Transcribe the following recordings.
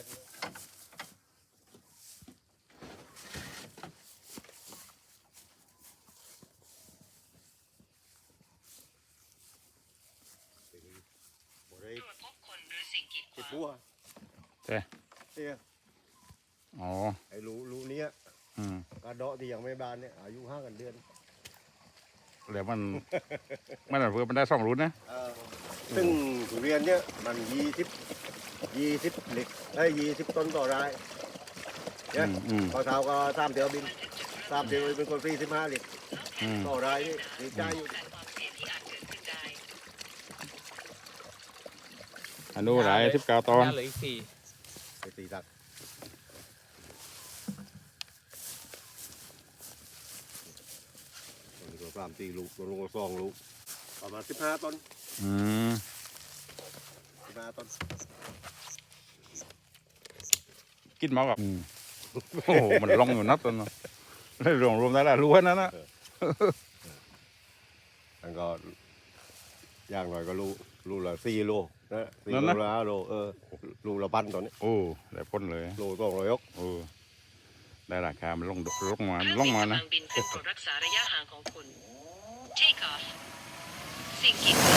อนบ่ได้ตรวจพบคนหรือสิ่งกีดขติดวางหัวใช่เนี่ยอ๋อ ไอ้รูรูเนี้ยอืม กระเดาะที่ยังไม่บานเนี่ยอายุห้ากันเดือนแล้วมัน มันเพื่อมันได้สองรุ่นนะ ซึ่งทุเรียนเนี่ยมันยี่สิบ ยี่สิบเหล็กได้ยี่สิบต้นต่อรายอืมอืม พอเท้าก็สามเดียวบินสามเดียวเป็นคนฟรีสิบห้าเหล็กอืมต่อรายนี่ดีใจอยู่การความเสี่ยงที่อาจเกิดขึ้นได้อันนู้นหลายสิบเก้าตอน เหลืออีกสี่ไปตีตักตัวสามตีลูกตัวลงก็สองลูกประมาณสิบห้าต้นอืมสิบห้าต้น กินหมากับอืมโอ้โหมันลงอยู่นัดตัวเนาะได้รวมรวมได้ละรู้ว่านั้นนะมันก็อย่างหน่อยก็ลูกลูกละสี่โลนะสี่โลละห้าโลเออลูกละพันตอนนี้โอ้ได้พ้นเลยโลสองร้อยยกโอ้ได้ราคามันลงลงมาเครื่องลบิงนมากำนะลังบินขึ้นโปรดรักษาระยะห่างของคุณ Take off สิ่งกีดขวา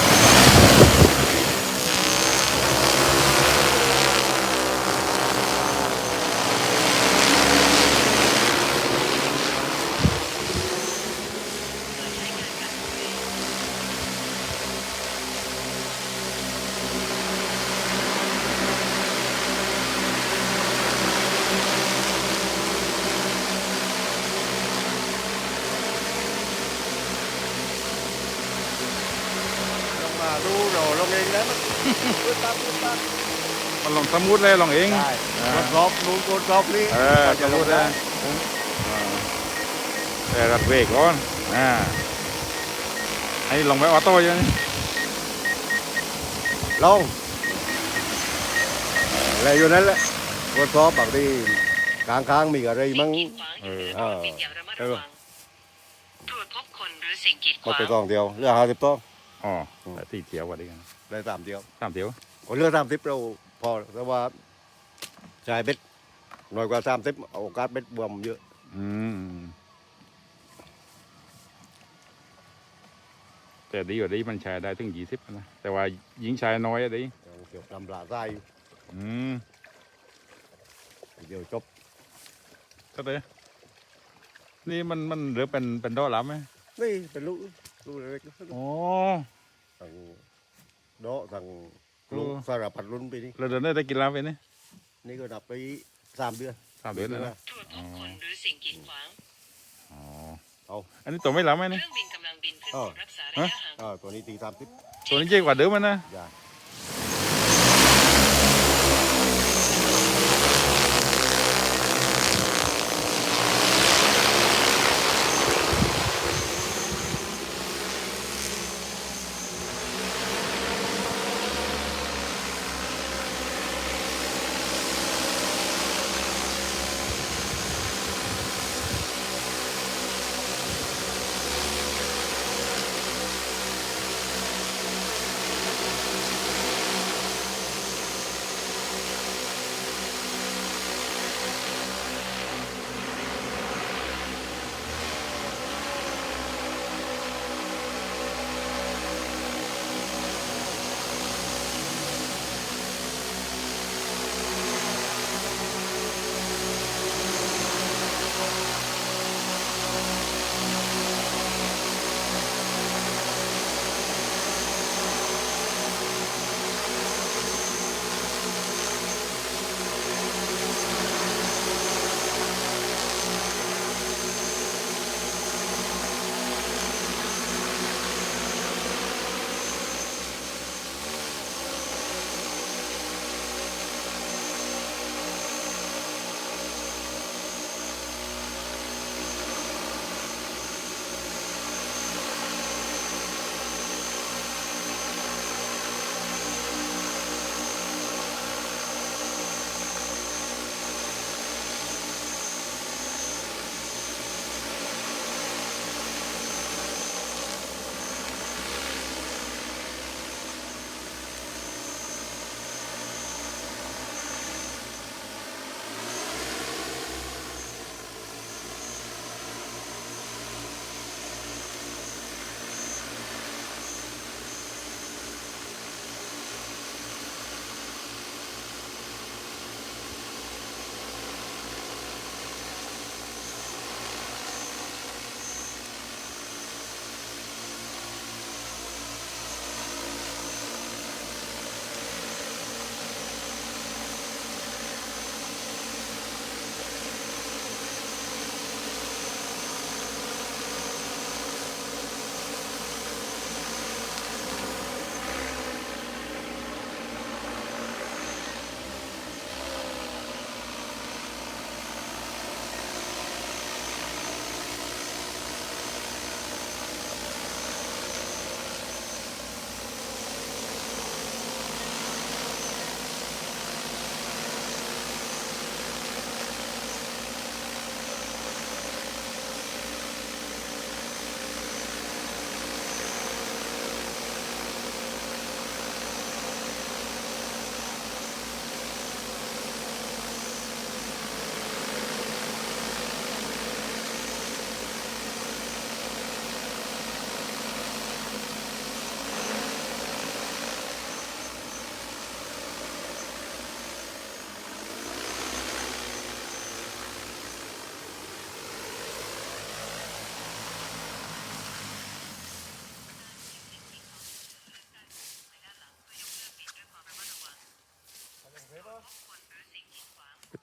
ง ลงมาดูโรลงเองแล้ว มันปึ๊ดปั๊บปึ๊ดปั๊บมันลองสมูทเลยลองเองได้กดรอบนู้นกดรอบนี้เออจะรู้ได้อ่าแต่รัดเบรกก่อนอ่าไอ้ลงไปออโต้ยังลงอะไรอยู่นั่นแหละกดรอบบางทีกลางค้างๆมีอะไรสิ่มั่งงกีดขวางอยู่เหนือเครื่องบินอย่างระมัดระวังตรวจพบคนหรือสิ่งกีดขมันวางไปกองเดียวเรือห้าสิบต้นอ๋อแต่ตีเถียวกว่าดีกัน ได้สามเดียวสามเถียวโอ้เรือสามสิบเราพอแต่ว่าจ่ายเบ็ดน้อยกว่าสามสิบโอกาสเบ็ดบวมเยอะ อืมแต่ดีกว่าดีมันใช้ได้ถึงยี่สิบนะ แต่ว่ายิงใช้น้อยอะดียังเกี่ยวกับลำลาไส้อยู่อืมเดี๋ยวจบก็เลยนี่มันมันเหลือเป็นเป็นดอลลาร์ไหมนี่เป็นลูกลูกเล็กๆอ๋ อทางโดะทางลูกเออสารพัดรุ่นไปนี่เราเดินได้ได้กินแล้วไปนี่นี่ก็นับไปสามเดือนสามเดือนแล้วนะตรวจพบคนหรือสิ่งกีดขวางอ๋อเอาอันนี้ตัวไม่ล้ำไหมเคนี่ รื่องบินกำลังบินขึ้นอ้าวโปรดรักษาระยะห่าง อ่าตัวนี้ตีสามสิบ ตัวนี้เจ๊กว่าเดิมมันนะยา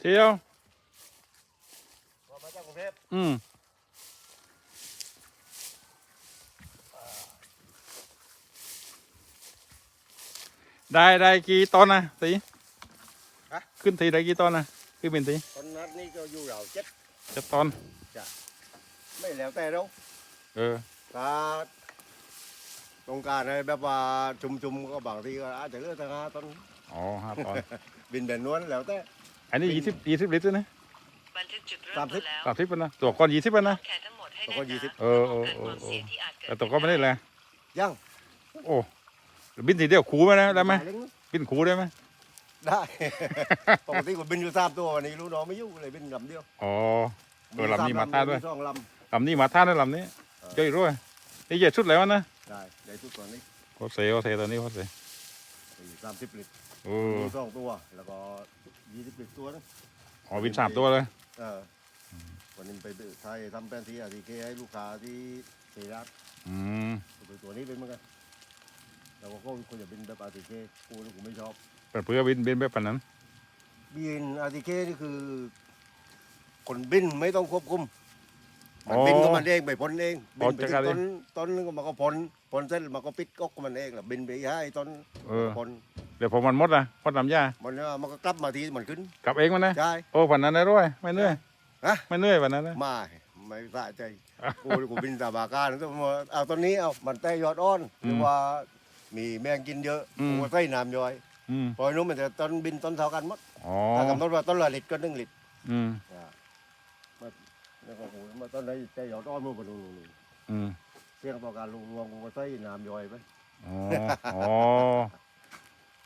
เที่ยวมาจากกรุงเทพอืมได้ได้กี่ตอนนะตีขึ้นทีได้กี่ตอนนะขึ้นเป็นทีตอนนั้นนี่ก็อยู่เราเจ็ดจะตอนไม่แล้วแต่เราเออถ้าต้องการให้แบบว่าจุ่มๆก็บางทีก็อาจจะเลือกทางห้าตอนอ๋อห้าตอนบินแบบนวลแล้วแต่ อันนี้ยี่สิบยี่สิบลิตรนะบันทึกจุดเริ่มสามสิต้บนแล้วสามสิบปะนะตัวก้อนยี่สิบปะนะแขนทั้งหมดให้แล้วก็แน่นยี่หสิบนาเออเออป้งกันความเออเสี่ยงที่อาจเกิดแต่ตัวก็ไม่ได้แหละยังโอ้บินทีเดียวคูไหมนะได้ไหมบินคูได้ไหมได้ปกติก็บินอยู่สามตัววันนี้ลูกน้องไม่อยู่เลยบินลำเดียวอ๋อเออลำนี้มาท่าด้วยสองลลำนี้มาท่าได้ลำนี้เจ้าอีกด้วยนี่เจ็ดชุดแล้วนะำได้ได้ทุกตัวนี้โคเซโคเซตัวนี้โคเซสามสิบลิตรโอ้มีสองตัวแล้วก็ ยี่สิบลิตรตัวนะอ๋อบินสามตัวเลย เออวันนี้ไปไทยทำแป้นที่อาทีเคให้ลูกค้าที่เซรัสอืมตัวนี้เป็นเหมือนกันเราก็คนจะบินแบบอาทีเคกูนี่กูไม่ชอบเป็นเพื่อบินบินแบบปานนั้นบินอาทีเคนี่คือ คนบินไม่ต้องควบคุมมันบินก็มันเองไปพ้นเองบินไปที่ต้นต้นนึงก็มันก็พ้นพ้นเส้นมันก็ปิดก๊อกของมันเองแหละบินไปให้ต้นเออพ้น เดี๋ยวพอมันหมดอะพอลำยามันเนี่ยมันก็กลับมาทีมันขึ้น กลับเองมันนะใช่โอ้ปันนั้นได้ด้วยไม่เหนื่อยฮะไม่เหนื่อยปันนั้นนะไม่ไม่สะใจกูกูบินตาบาการต้องมาเอาตอนนี้เอามันแต่ยอดอ้อนหรือว่ามีแมงกินเยอะกูก็ใส่น้ำย่อยอืมปล่อยนู้นมันจะต้นบินต้นเท่ากันหมดอ๋อถ้ากำหนดว่าต้นละลิตรก็หนึ่งลิตรอืมอ่ามาแล้วก็โหมาต้นไหนแต่ยอดอ้อนมันก็ดูดูอืมเสียงต่อการรวมกูก็ใส่น้ำย่อยไปอ๋ออ๋อปา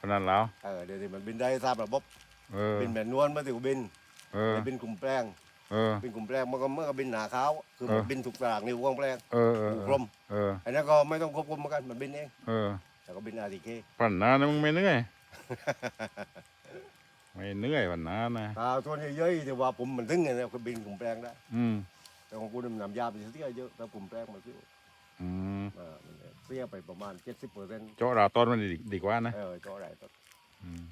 นนั้นแล้วเออเดี๋ยวนี้มันบินได้ทราบระบบเออบินแมนนวลมาถึงบินเออแต่บินกลุ่มแปลงเออบินกลุ่มแปลงมันก็เมื่อก็บินหนาขาวคือเออมันบินถูกตารางนิ้วของแปลงเออเออกลมเอออันนั้นก็ไม่ต้องควบคุมเหมือนกันมันบินเองเออแต่ก็บินอาทีเคปันนั้นนะมึงไม่เหนื่อยไม่เหนื่อยปันนั้นนะถ้าส่วนเยอะๆที่ว่าผมมันถึงไงเนี่ยก็บินกลุ่มแปลงได้อืมแต่ของกูนี่มันนำยาไปเสียเยอะแต่กลุ่มแปลงมันเสียอืม เออมันเสียไปประมาณเจ็ดสิบเปอร์เซ็นต์เจาะราวต้นมันดีดีกว่านะเออจออะไรต้นอืม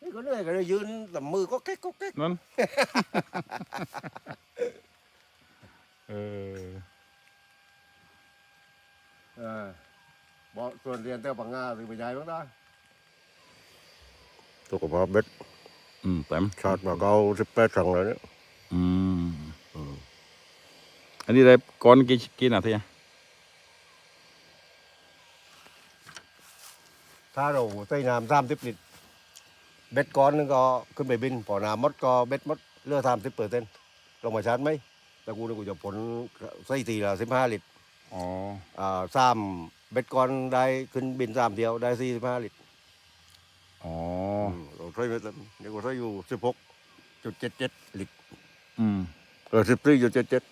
นี่ก็เหนื่อยก็เลยยืนแต่มือก็แก๊กก็แก๊กนั่นเออเออบอกส่วนเรียนแต่ปังงาหรือไปย้ายบ้างได้ตัวกับเบ็ดอืมแต้มชาร์จมาเก้าสิบแปดครั้งแล้วเนี่ยอืมอันนี้ได้ก้อนกี่กี่นาทีอะ ถ้าเราใส่น้ำสามสิบลิตรเบ็ดก้อนหนึงก็ขึ้นไปบินพอน้ำหมดก็เบ็ดหมดเหลือสามสิบเปอร์เซ็นต์ลงมาชาร์จไหมแต่กูนี่กูจะผลใส่ทีละสิบห้าลิตรอ๋ออ่าสามเบ็ดก้อนได้ขึ้นบินสามเดียวได้สี่สิบห้าลิตรอ๋อมเราใช้เบ็ดแล้วเดี๋ยวกูใช้อยู่สิบหกจุดเจ็ดเจ็ดลิตรอืมเออสิบสี่จุดเจ็ดเจ็ด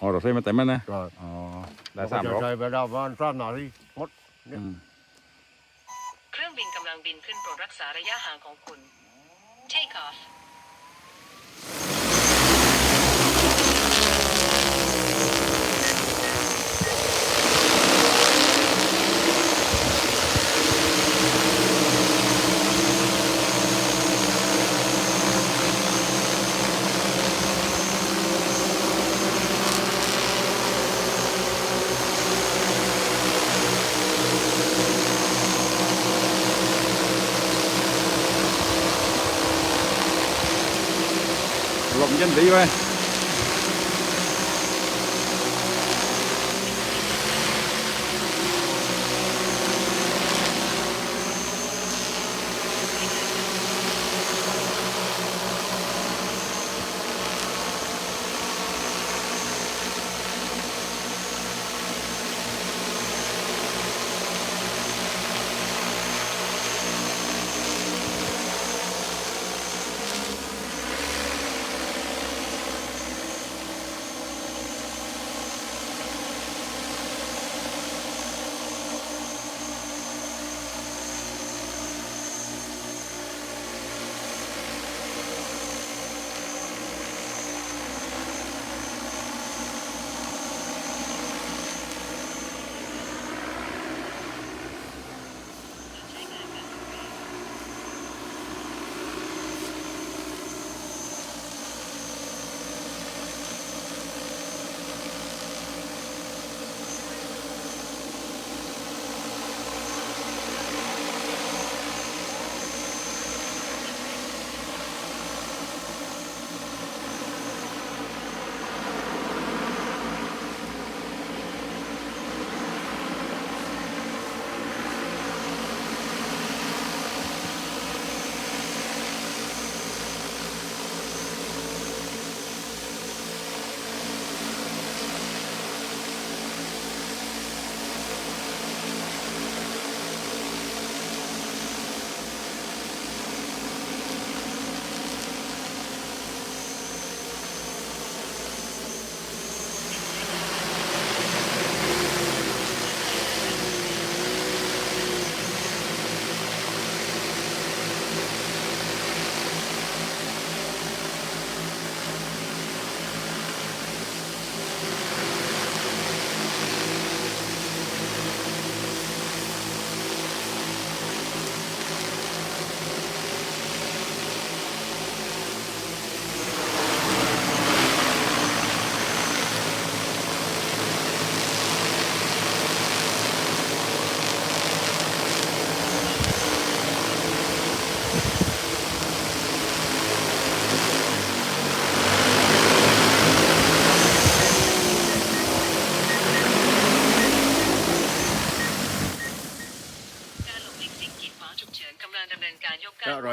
อ๋อเราใช้มาแต่มันนะก็อ๋อได้สามรอบใช้ไปได้ประมาณสามนาทีหมดอืม เครื่องบินกำลังบินขึ้นโปรดรักษาระยะห่างของคุณ Take off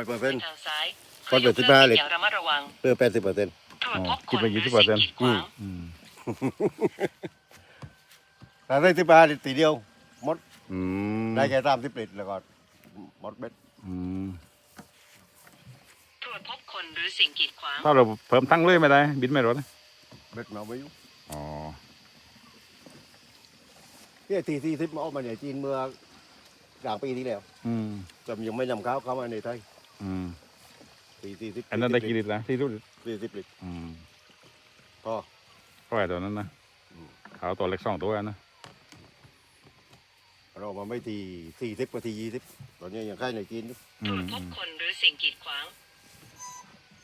เปอร์เซ็นต์ทางซ้ายกดไปที่บ้านเลยอย่างระมัดระวังเพื่อแปดสิบเปอร์เซ็นต์ตรวจพบคคิดนไปหรือ20%สิ่งกีดขวางอืมถ้าได้สิบห้าลิตรทีเดียวหมดอืมได้แค่สามสิบลิตรแล้วก็หมดเบ็ดอืมตรวจพบคนหรือสิ่งกีดขวางถ้าเราเพิ่มทั้งเลยไม่ได้ บินไม่รอดนะเบ็ดมาไม่อยู่อ๋อเนี่ยทีที่ทิพมาเอามาในจีนเมื่อ กลางปีที่แล้วอืมแต่ยังไม่นำเข้าเข้ามาในไทยอืมทีที่ทิพอันนั้นได้กี่ลิตรละที่รู้ลิตรสี่สิบลิตรอืมพอก็ไอ้ตัวนั้นนะอืม ขาวตัวเล็กสองตัวนะเรามาไม่ทีสี่สิบกว่าทียี่สิบตอนนี้ยังค่ายในจีนอยู่อืตรวมจพบคนหรือสิ่งกีดขวาง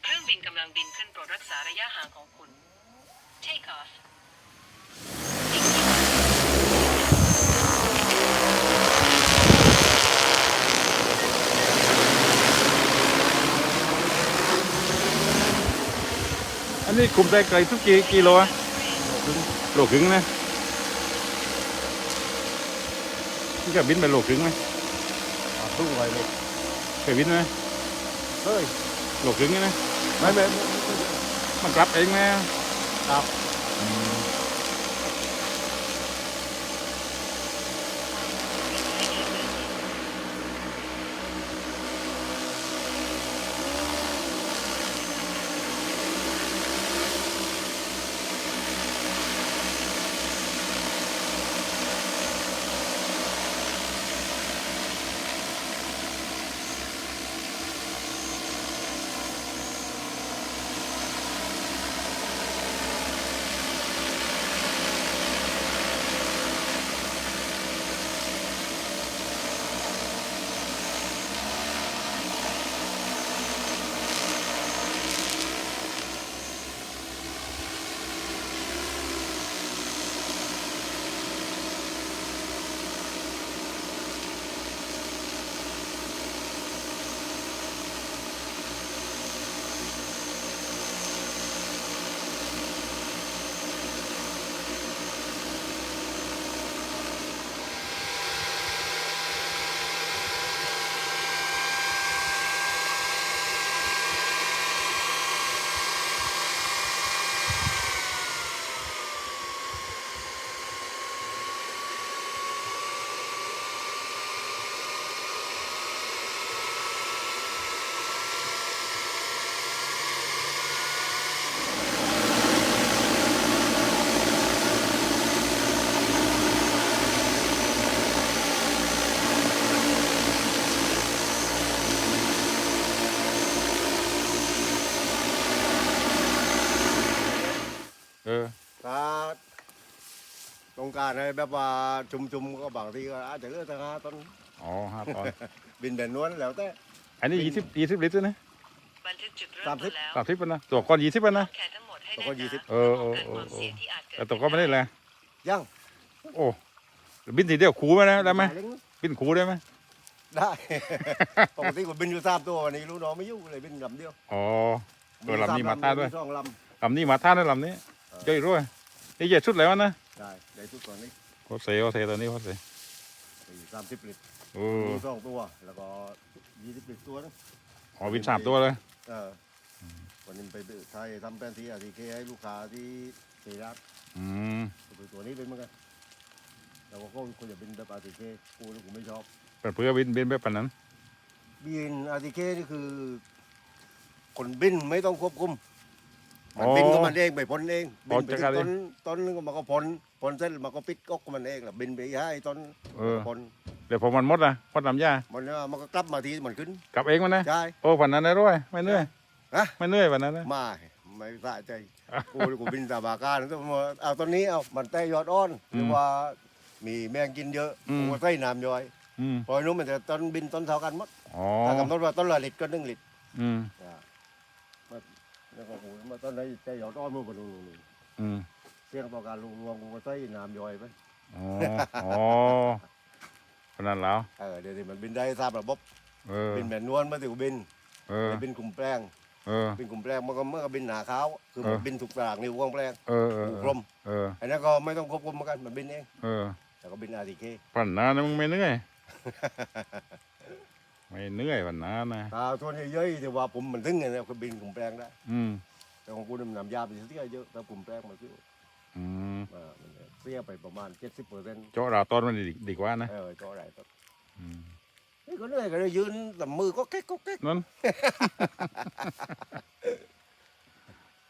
เครื่องบินกำลังบินขึ้นโปรดรักษาระยะห่างของคุณ Take off สิ่งกีดขวาง อันนี้คุมได้ไกลทุกกี่กิโลอะโลครึ่งนะนี่ก็บินไปโลครึ่งไหมอะสู้ไปเลยเคยบินไหมเฮ้ยโลครึ่งนี่นะไม่ไม่ไม่ไม่มันกลับเองไหมครับ การให้แบบว่าชุมๆก็บางทีก็อาจจะเลือกทางหาต้นอ๋อห้าตอนบินแบบนวลแล้วแต่ อันนี้ยี่สิบยี่สิบลิตรนะบันทึกจุดเริ่มสามสิต้บนแล้วสามสิบนะตัวก้อนยี่สิบนะแขนทั้งหมดให้ตัวแน่ก็นยี่สิบหนาเออเออป้งกันเออความเสี่ยงที่อาจเกิดแต่ตัวก็ไม่ได้แหละยังโอ้บินทีเดียวคูไหมนะได้ไหมเล็งบินคูได้ไหมได้ ปกติผมบินอยู่สามตัววันนี้ลูกน้องไม่อยู่เลยบินลำเดียวอ๋อเออลำนี้มาต้าด้วยสองลลำนี้มาท่าได้ลำนี้ย่อยด้วยนี่ใหญ่สุดแล้วนะำ ได้ได้ทุกตัวนี้โคเซโคเซตัวนี้โคเซสามสิบลิตรโอ้มีสองตัว แล้วก็ยี่สิบลิตรตัวนึงอ๋อบินสามตัวเลย เออวันนี้ไปไทยทำแป้นที่อาทีเคให้ลูกค้าที่เซรัสอืมตัวนี้เป็นเหมือนกันแต่ว่าก็คนจะบินแบบอาทีเคกูนี่กูไม่ชอบเป็นเพื่อบินบินแบบปานนั้นบินอาทีเคนี่คือ คนบินไม่ต้องควบคุม มันบินก็มันเองไปพ้นเองบินไปถึงต้นต้นนึงก็มันก็พ้นพ้นเส้นมันก็ปิดก๊อกมันเองแหละบินไปให้ต้นเออ พ้นเดี๋ยวพอมันหมดละหมดลำหญ้ามันเนี่ยมันก็กลับมาทีมันขึ้นกลับเองมันนะ ใช่ โอ้วันนั้นได้ด้วยไม่เหนื่อยฮะ ไม่เหนื่อยวันนั้นนะ ไม่ไม่สะใจกูกูบินตาบาการต้องมาเอาตอนนี้เอามันแต้ยอดอ้อนหรือว่ามีแมงกินเยอะกูก็ใส่น้ำย่อยอืม พอไอ้นู้นมันจะต้นบินต้นเท่ากันหมดอ๋อ ถ้ากำหนดว่าต้นละลิตรก็หนึ่งลิตรอืมอ่ามา แล้วก็กูมาต้นไหนแต้ยอดอ้อนมือกันนู่นอืมเสียงต่อการรวมกูก็ใส่น้ำย่อยไปอ๋ออ๋อวันนั้นแล้วเออเดี๋ยวนี้มันบินได้ทราบระบบเออบินแบบนวลมาถึงบินเออบินกลุ่มแปลงเออบินกลุ่มแปลงมันก็เมื่อก็บินหนาขาวคือเอมัอนบินถูกตารางนิ้วกว้างแปลงเออเออหูกลมเอออันนั้นก็ไม่ต้องควบคุมเหมือนกันมันบินเองเออแต่ก็บินอาทีเคปั่นนะมึงไม่เหนื่อย ไม่เหนื่อยวันนั้นนะตาส่วนเยอะๆแต่ว่าผมมันถึงไงนะก็บินกลุ่มแปลงได้อืมแต่ของคุณมันนำยาไปเสียเยอะแต่กลุ่มแปลงมันคืออืมอ่ามันเสียไปประมาณเจ็ดสิบเปอร์เซ็นต์เจาะราวต้นมันดีดีกว่านะเออก็อะไรครับอืมนี่ก็เหนื่อยก็เลยยืนแต่มือก็แก๊กก็แก๊กนั่น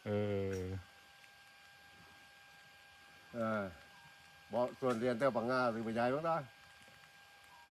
เออเออบอกส่วนเรียนเต้าปังงาหรือไปย้ายบ้างนะ